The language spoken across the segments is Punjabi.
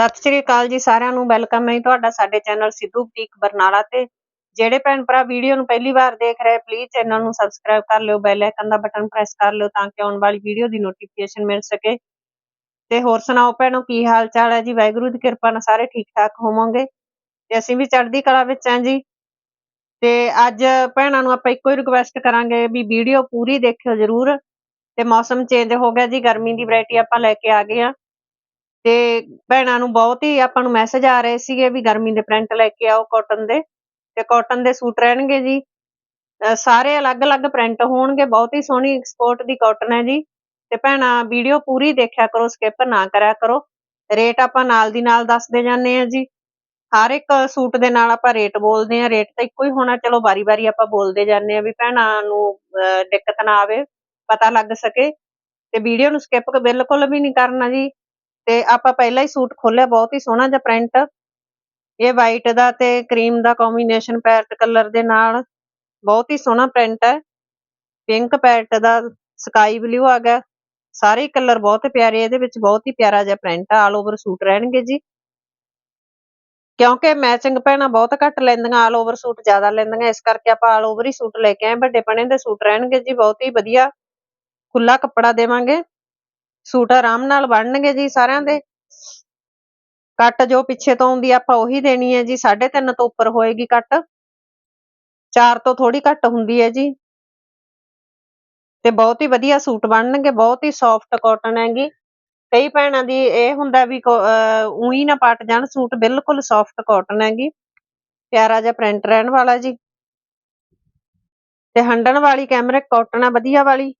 ਸਤਿ ਸ਼੍ਰੀ ਅਕਾਲ ਜੀ ਸਾਰਿਆਂ ਨੂੰ, ਵੈਲਕਮ ਹੈ ਜੀ ਤੁਹਾਡਾ ਸਾਡੇ ਚੈਨਲ ਸਿੱਧੂ ਬੁਟੀਕ ਬਰਨਾਲਾ ਤੇ। ਜਿਹੜੇ ਭੈਣ ਭਰਾ ਵੀਡੀਓ ਨੂੰ ਪਹਿਲੀ ਵਾਰ ਦੇਖ ਰਹੇ ਪਲੀਜ਼ ਚੈਨਲ ਨੂੰ ਸਬਸਕ੍ਰਾਈਬ ਕਰ ਲਿਓ ਬੈਲ ਆਈਕਨ ਦਾ ਬਟਨ ਪ੍ਰੈਸ ਕਰ ਲਿਓ ਤਾਂ ਕਿ ਆਉਣ ਵਾਲੀ ਵੀਡੀਓ ਦੀ ਨੋਟੀਫਿਕੇਸ਼ਨ ਮਿਲ ਸਕੇ। ਤੇ ਹੋਰ ਸੁਣਾਓ ਭੈਣੋ, ਕੀ ਹਾਲ ਚਾਲ ਹੈ ਜੀ? ਵਾਹਿਗੁਰੂ ਦੀ ਕਿਰਪਾ ਨਾਲ ਸਾਰੇ ਠੀਕ ਠਾਕ ਹੋਵੋਗੇ। ਤੇ ਅਸੀਂ ਵੀ ਚੜ੍ਹਦੀ ਕਲਾ ਵਿੱਚ ਹਾਂ ਜੀ। ਤੇ ਅੱਜ ਭੈਣਾਂ ਨੂੰ ਆਪਾਂ ਇੱਕੋ ਹੀ ਰਿਕੁਐਸਟ ਕਰਾਂਗੇ ਵੀ ਵੀਡੀਓ ਪੂਰੀ ਦੇਖਿਓ ਜ਼ਰੂਰ। ਤੇ ਮੌਸਮ ਚੇਂਜ ਹੋ ਗਿਆ ਜੀ, ਗਰਮੀ ਦੀ ਵੈਰਾਈਟੀ ਆਪਾਂ ਲੈ ਕੇ ਆ ਗਏ ਆ ਤੇ ਭੈਣਾਂ ਨੂੰ ਬਹੁਤ ਹੀ ਆਪਾਂ ਨੂੰ ਮੈਸੇਜ ਆ ਰਹੇ ਸੀਗੇ ਵੀ ਗਰਮੀ ਦੇ ਪ੍ਰਿੰਟ ਲੈ ਕੇ ਆਓ ਕਾਟਨ ਦੇ, ਤੇ ਕਾਟਨ ਦੇ ਸੂਟ ਰਹਿਣਗੇ ਜੀ। ਸਾਰੇ ਅਲੱਗ-ਅਲੱਗ ਪ੍ਰਿੰਟ ਹੋਣਗੇ, ਬਹੁਤ ਹੀ ਸੋਹਣੀ ਐਕਸਪੋਰਟ ਦੀ ਕਾਟਨ ਹੈ ਜੀ। ਤੇ ਭੈਣਾਂ ਵੀਡੀਓ ਪੂਰੀ ਦੇਖਿਆ ਕਰੋ ਸਕਿਪ ਨਾ ਕਰਿਆ ਕਰੋ। ਰੇਟ ਆਪਾਂ ਨਾਲ ਦੀ ਨਾਲ ਦੱਸਦੇ ਜਾਂਦੇ ਆ ਜੀ। ਹਰ ਇੱਕ ਸੂਟ ਦੇ ਨਾਲ ਆਪਾਂ ਰੇਟ ਬੋਲਦੇ ਆ ਰੇਟ ਤਾਂ ਇੱਕੋ ਹੀ ਹੋਣਾ, ਚਲੋ ਵਾਰੀ-ਵਾਰੀ ਆਪਾਂ ਬੋਲਦੇ ਜਾਂਦੇ ਆ ਵੀ ਭੈਣਾਂ ਨੂੰ, ਅਹ ਦਿੱਕਤ ਨਾ ਆਵੇ, ਪਤਾ ਲੱਗ ਸਕੇ। ਤੇ ਵੀਡੀਓ ਨੂੰ ਸਕਿਪ ਬਿਲਕੁਲ ਵੀ ਨਹੀਂ ਕਰਨਾ ਜੀ। ਤੇ ਆਪਾਂ ਪਹਿਲਾਂ ਹੀ ਸੂਟ ਖੋਲਿਆ, ਬਹੁਤ ਹੀ ਸੋਹਣਾ ਜਿਹਾ ਪ੍ਰਿੰਟ ਇਹ ਵਾਈਟ ਦਾ ਤੇ ਕਰੀਮ ਦਾ ਕੰਬੀਨੇਸ਼ਨ ਪੈਰਟ ਕਲਰ ਦੇ ਨਾਲ ਬਹੁਤ ਹੀ ਸੋਹਣਾ ਪ੍ਰਿੰਟ ਹੈ। ਪਿੰਕ ਪੈਰਟ ਦਾ ਸਕਾਈ ਬਲੂ ਆ ਗਿਆ। ਸਾਰੇ ਕਲਰ ਬਹੁਤ ਪਿਆਰੇ, ਇਹਦੇ ਵਿੱਚ ਬਹੁਤ ਹੀ ਪਿਆਰਾ ਜਿਹਾ ਪ੍ਰਿੰਟ ਆ ਆਲ ਓਵਰ ਸੂਟ ਰਹਿਣਗੇ ਜੀ। ਕਿਉਂਕਿ ਮੈਚਿੰਗ ਭੈਣਾਂ ਬਹੁਤ ਘੱਟ ਲੈਂਦੀਆਂ ਆਲ ਓਵਰ ਸੂਟ ਜ਼ਿਆਦਾ ਲੈਂਦੀਆਂ, ਇਸ ਕਰਕੇ ਆਪਾਂ ਆਲ ਓਵਰ ਹੀ ਸੂਟ ਲੈ ਕੇ ਆਏ ਵੱਡੇ ਪਣੇ ਦੇ ਸੂਟ ਰਹਿਣਗੇ ਜੀ, ਬਹੁਤ ਹੀ ਵਧੀਆ ਖੁੱਲਾ ਕੱਪੜਾ ਦੇਵਾਂਗੇ। ਸੂਟ ਆਰਾਮ ਨਾਲ ਬਣਨਗੇ ਜੀ ਸਾਰਿਆਂ ਦੇ। ਕੱਟ ਜੋ ਪਿੱਛੇ ਤੋਂ ਆਉਂਦੀ ਆਪਾਂ ਉਹੀ ਦੇਣੀ ਹੈ ਜੀ 3.5 ਤੋਂ ਉੱਪਰ ਹੋਏਗੀ ਕੱਟ। 4 ਤੋਂ ਥੋੜੀ ਘੱਟ ਹੁੰਦੀ ਹੈ ਜੀ। ਤੇ ਬਹੁਤ ਹੀ ਵਧੀਆ ਸੂਟ ਬਣਨਗੇ, ਬਹੁਤ ਹੀ ਸੌਫਟ ਕਾਟਨ ਹੈਗੀ। ਕਈ ਭੈਣਾਂ ਦੀ ਇਹ ਹੁੰਦਾ ਵੀ ਉਹੀ ਨਾ ਪਟ ਜਾਣ, ਸੂਟ ਬਿਲਕੁਲ ਸੌਫਟ ਕਾਟਨ ਹੈਗੀ। ਪਿਆਰਾ ਜਿਹਾ ਪ੍ਰਿੰਟ ਰਹਿਣ ਵਾਲਾ ਜੀ। ਤੇ ਹੰਡਣ ਵਾਲੀ ਕੈਮਰਿਕ ਕਾਟਨ ਆ, ਵਧੀਆ ਵਾਲੀ।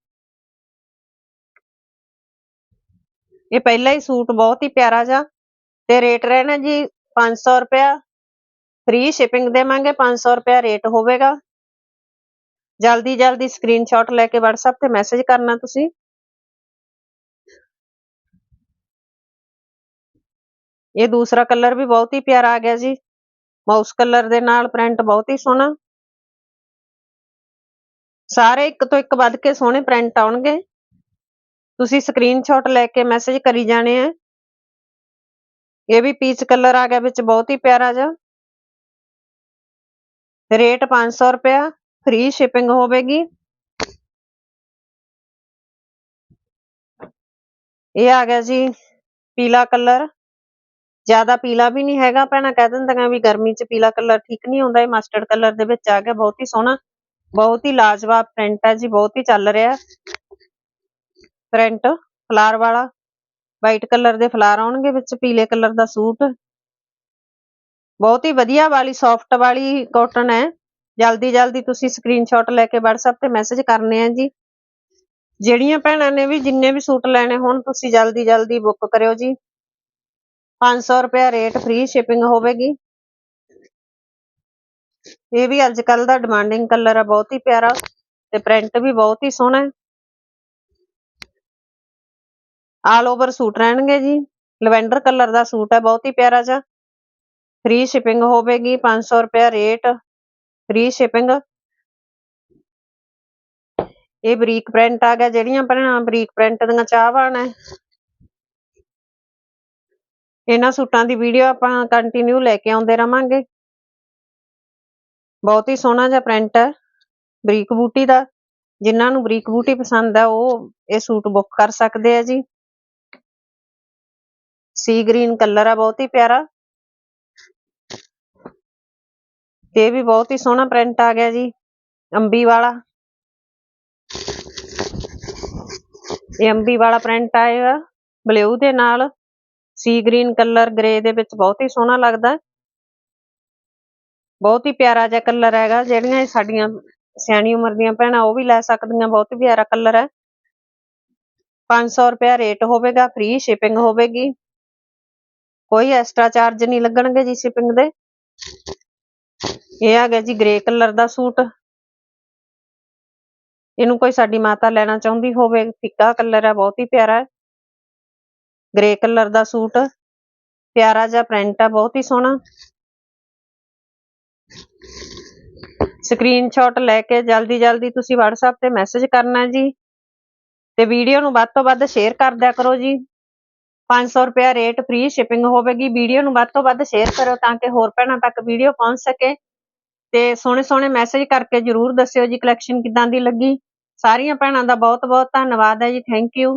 ਇਹ ਪਹਿਲਾ ਹੀ ਸੂਟ ਬਹੁਤ ਹੀ ਪਿਆਰਾ ਜਿਹਾ। ਤੇ ਰੇਟ ਰਹਿਣਾ ਜੀ 500 ਰੁਪਿਆ ਫ੍ਰੀ ਸ਼ਿਪਿੰਗ ਦੇਵਾਂਗੇ 500 ਰੁਪਿਆ ਰੇਟ ਹੋਵੇਗਾ। ਜਲਦੀ ਜਲਦੀ ਸਕਰੀਨਸ਼ਾਟ ਲੈ ਕੇ WhatsApp ਤੇ ਮੈਸੇਜ ਕਰਨਾ ਤੁਸੀਂ। ਇਹ ਦੂਸਰਾ ਕਲਰ ਵੀ ਬਹੁਤ ਹੀ ਪਿਆਰਾ ਆ ਗਿਆ ਜੀ। ਮਾਊਸ ਕਲਰ ਦੇ ਨਾਲ ਪ੍ਰਿੰਟ ਬਹੁਤ ਹੀ ਸੋਹਣਾ। ਸਾਰੇ ਇੱਕ ਤੋਂ ਇੱਕ ਵੱਧ ਕੇ ਸੋਹਣੇ ਪ੍ਰਿੰਟ ਆਉਣਗੇ। ਤੁਸੀਂ ਸਕਰੀਨਸ਼ਾਟ ਲੈ ਕੇ ਮੈਸੇਜ ਕਰੀ ਜਾਣੇ ਆ। ਇਹ ਵੀ ਪੀਚ ਕਲਰ ਆ ਗਿਆ, ਵਿੱਚ ਬਹੁਤ ਹੀ ਪਿਆਰਾ ਜਿਹਾ। ਰੇਟ 500 ਰੁਪਿਆ ਫ੍ਰੀ ਸ਼ਿਪਿੰਗ ਹੋਵੇਗੀ। ਇਹ ਆ ਗਿਆ ਜੀ ਪੀਲਾ ਕਲਰ ਜ਼ਿਆਦਾ ਪੀਲਾ ਵੀ ਨਹੀਂ ਹੈਗਾ, ਭੈਣਾਂ ਕਹਿ ਦਿੰਦੀਆਂ ਵੀ ਗਰਮੀ 'ਚ ਪੀਲਾ ਕਲਰ ਠੀਕ ਨਹੀਂ ਹੁੰਦਾ, ਇਹ ਮਸਟਰਡ ਕਲਰ ਦੇ ਵਿੱਚ ਆ ਗਿਆ, ਬਹੁਤ ਹੀ ਸੋਹਣਾ, ਬਹੁਤ ਹੀ ਲਾਜਵਾਬ ਪ੍ਰਿੰਟ ਹੈ ਜੀ, ਬਹੁਤ ਹੀ ਚੱਲ ਰਿਹਾ। ਪ੍ਰਿੰਟ, ਫਲਾਰ ਵਾਲਾ। ਵਾਈਟ ਕਲਰ ਦੇ ਫਲਾਰ ਆਉਣਗੇ ਵਿੱਚ, ਪੀਲੇ ਕਲਰ ਦਾ ਸੂਟ। ਬਹੁਤ ਹੀ ਵਧੀਆ ਵਾਲੀ ਸੌਫਟ ਵਾਲੀ ਕਾਟਨ ਹੈ। ਜਲਦੀ ਜਲਦੀ ਤੁਸੀਂ ਸਕਰੀਨਸ਼ਾਟ ਲੈ ਕੇ WhatsApp ਤੇ ਮੈਸੇਜ ਕਰਨੇ ਆ ਜੀ। ਜਿਹੜੀਆਂ ਭੈਣਾਂ ਨੇ ਵੀ, ਜਿੰਨੇ ਵੀ ਸੂਟ ਲੈਣੇ ਹੋਣ, ਤੁਸੀਂ ਜਲਦੀ ਜਲਦੀ ਬੁੱਕ ਕਰਿਓ ਜੀ। 500 ਰੁਪਏ ਰੇਟ ਫ੍ਰੀ ਸ਼ਿਪਿੰਗ ਹੋਵੇਗੀ। ਇਹ ਵੀ ਅੱਜ ਕੱਲ ਦਾ ਡਿਮਾਂਡਿੰਗ ਕਲਰ ਆ, ਬਹੁਤ ਹੀ ਪਿਆਰਾ। ਤੇ ਪ੍ਰਿੰਟ ਵੀ ਬਹੁਤ ਹੀ ਸੋਹਣਾ ਹੈ। ਆਲ ਓਵਰ ਸੂਟ ਰਹਿਣਗੇ ਜੀ। ਲਵੈਂਡਰ ਕਲਰ ਦਾ ਸੂਟ ਹੈ, ਬਹੁਤ ਹੀ ਪਿਆਰਾ ਜਿਹਾ। ਫ੍ਰੀ ਸ਼ਿਪਿੰਗ ਹੋਵੇਗੀ 500 ਰੁਪਏ ਰੇਟ। Free shipping. ਇਹ ਬਰੀਕ ਪ੍ਰਿੰਟ ਆ ਗਿਆ, ਜਿਹੜੀਆਂ ਭੈਣਾਂ ਬਰੀਕ ਪ੍ਰਿੰਟ ਦੀਆਂ ਚਾਹਵਾਨ ਹੈ। ਇਹਨਾਂ ਸੂਟਾਂ ਦੀ ਵੀਡੀਓ ਆਪਾਂ ਕੰਟੀਨਿਊ ਲੈ ਕੇ ਆਉਂਦੇ ਰਵਾਂਗੇ। ਬਹੁਤ ਹੀ ਸੋਹਣਾ ਜਿਹਾ ਪ੍ਰਿੰਟ ਹੈ, ਬਰੀਕ ਬੂਟੀ ਦਾ। ਜਿਨ੍ਹਾਂ ਨੂੰ ਬਰੀਕ ਬੂਟੀ ਪਸੰਦ ਹੈ, ਉਹ ਇਹ ਸੂਟ ਬੁੱਕ ਕਰ ਸਕਦੇ ਆ ਜੀ। ਸੀ ਗ੍ਰੀਨ ਕਲਰ ਆ, ਬਹੁਤ ਹੀ ਪਿਆਰਾ। ਇਹ ਵੀ ਬਹੁਤ ਹੀ ਸੋਹਣਾ ਪ੍ਰਿੰਟ ਆ ਗਿਆ ਜੀ, ਅੰਬੀ ਵਾਲਾ। ਇਹ ਅੰਬੀ ਵਾਲਾ ਪ੍ਰਿੰਟ ਆਏਗਾ ਬਲੂ ਦੇ ਨਾਲ। ਸੀ ਗ੍ਰੀਨ ਕਲਰ ਗ੍ਰੇ ਦੇ ਵਿੱਚ ਬਹੁਤ ਹੀ ਸੋਹਣਾ ਲੱਗਦਾ। ਬਹੁਤ ਹੀ ਪਿਆਰਾ ਜਿਹਾ ਕਲਰ ਹੈਗਾ, ਜਿਹੜੀਆਂ ਸਾਡੀਆਂ ਸਿਆਣੀ ਉਮਰ ਦੀਆਂ ਭੈਣਾਂ ਉਹ ਵੀ ਲੈ ਸਕਦੀਆਂ, ਬਹੁਤ ਪਿਆਰਾ ਕਲਰ ਹੈ। 500 ਰੁਪਏ ਰੇਟ ਹੋਵੇਗਾ ਫ੍ਰੀ ਸ਼ਿਪਿੰਗ ਹੋਵੇਗੀ। ਕੋਈ ਐਕਸਟਰਾ ਚਾਰਜ ਨਹੀਂ ਲੱਗਣਗੇ ਜੀ ਸ਼ਿਪਿੰਗ ਦੇ। ਇਹ ਆ ਗਿਆ ਜੀ ਗ੍ਰੇ ਕਲਰ ਦਾ ਸੂਟ। ਇਹਨੂੰ ਕੋਈ ਸਾਡੀ ਮਾਤਾ ਲੈਣਾ ਚਾਹੁੰਦੀ ਹੋਵੇ, ਫਿੱਕਾ ਕਲਰ ਹੈ ਬਹੁਤ ਹੀ ਪਿਆਰਾ ਹੈ। ਗ੍ਰੇ ਕਲਰ ਦਾ ਸੂਟ, ਪਿਆਰਾ ਜਿਹਾ ਪ੍ਰਿੰਟ ਹੈ ਬਹੁਤ ਹੀ ਸੋਹਣਾ। ਸਕਰੀਨਸ਼ਾਟ ਲੈ ਕੇ ਜਲਦੀ ਜਲਦੀ ਤੁਸੀਂ WhatsApp ਤੇ ਮੈਸੇਜ ਕਰਨਾ ਜੀ। ਤੇ ਵੀਡੀਓ ਨੂੰ ਵੱਧ ਤੋਂ ਵੱਧ ਸ਼ੇਅਰ ਕਰ ਦਿਆ ਕਰੋ ਜੀ। 500 ਰੁਪਿਆ ਰੇਟ ਫ੍ਰੀ ਸ਼ਿਪਿੰਗ ਹੋਵੇਗੀ। ਵੀਡੀਓ ਨੂੰ ਵੱਧ ਤੋਂ ਵੱਧ ਸ਼ੇਅਰ ਕਰੋ ਤਾਂ ਕਿ ਹੋਰ ਭੈਣਾਂ ਤੱਕ ਵੀਡੀਓ ਪਹੁੰਚ ਸਕੇ। ਤੇ ਸੋਹਣੇ ਸੋਹਣੇ ਮੈਸੇਜ ਕਰਕੇ ਜਰੂਰ ਦੱਸਿਓ ਜੀ ਕਲੈਕਸ਼ਨ ਕਿਦਾਂ ਦੀ ਲੱਗੀ। ਸਾਰੀਆਂ ਭੈਣਾਂ ਦਾ ਬਹੁਤ ਬਹੁਤ ਧੰਨਵਾਦ ਹੈ ਜੀ। Thank you